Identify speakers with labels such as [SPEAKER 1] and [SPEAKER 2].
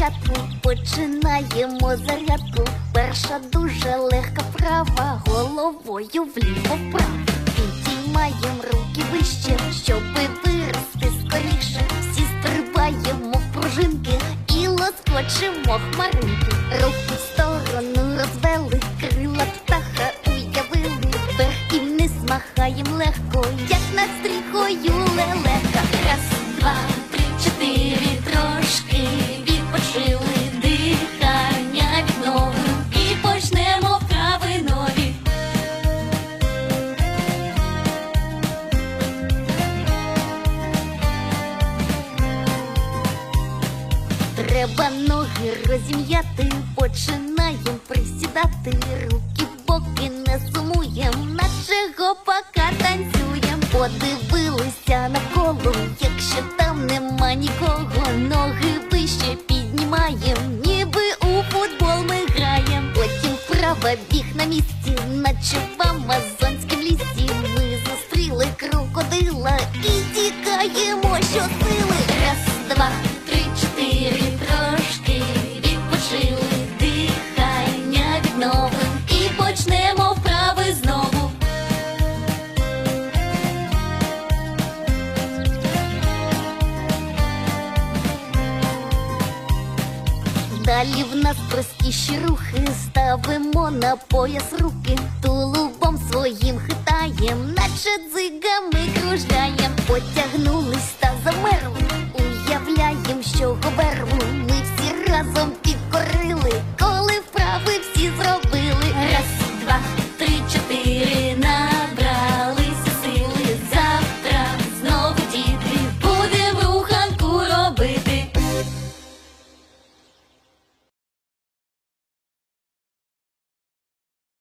[SPEAKER 1] зарядку, починаємо зарядку. Перша дуже легка вправа, головою вліво вправо. Підіймаємо руки вище, щоби вирости скоріше. Всі стрибаємо в пружинки і лоскочемо хмаринки. Руки в сторону розвели, крила птаха уявили. Вверх і вниз махаєм легко, як над стріхою лелека. Раз, два, Треба ноги розім'яти, починаєм присідати, руки в боки не сумуєм, наче гопака танцюєм. Подивилися навколо, якщо там нема нікого, ноги вище піднімаєм, ніби у футбол ми граєм. Потім вправо біг на місці, наче в амазонськім лісі. Ми зустріли крокодила і тікаємо щосили. Раз, два, три, чотири, Далі в нас простіші рухи, ставимо на пояс руки, тулубом своїм хитаєм, наче дзигами кружляєм, потягнулись та замерли, уявляєм, що говерли, ми всі разом